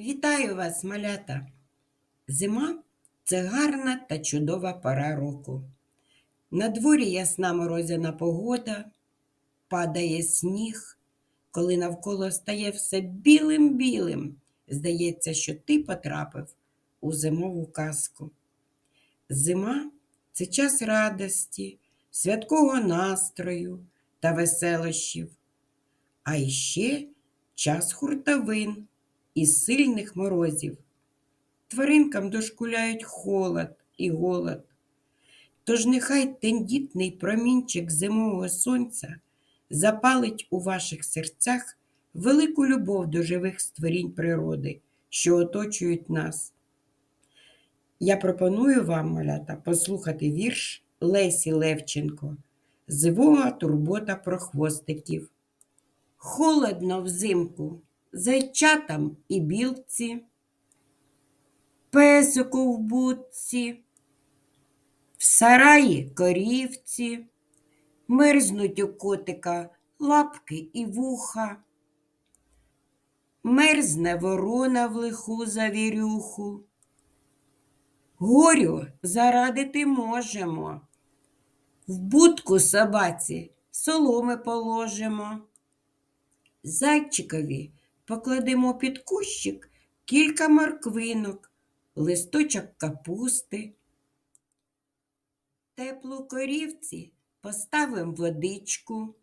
Вітаю вас, малята! Зима це гарна та чудова пора року. На дворі ясна морозяна погода, падає сніг, коли навколо стає все білим-білим. Здається, що ти потрапив у зимову казку. Зима це час радості, святкового настрою та веселощів, а іще час хуртовин і сильних морозів. Тваринкам дошкуляють холод і голод. Тож нехай тендітний промінчик зимового сонця запалить у ваших серцях велику любов до живих створінь природи, що оточують нас. Я пропоную вам, малята, послухати вірш Лесі Левченко Зимова турбота про хвостиків. Холодно взимку зайчатам і білці, песику в будці, в сараї корівці, мерзнуть у котика лапки і вуха, мерзне ворона в лиху завірюху. Горю зарадити можемо. В будку собаці соломи положимо. Зайчикові покладемо під кущик кілька морквинок, листочок капусти. Теплу корівці поставимо водичку.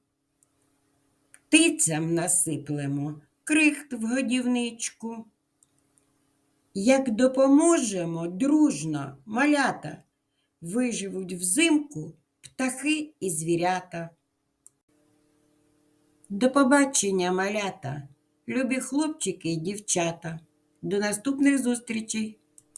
Птицям насиплемо крихт в годівничку. Як допоможемо дружно малята, виживуть взимку птахи і звірята. До побачення, малята, любі хлопчики і дівчата. До наступних зустрічей!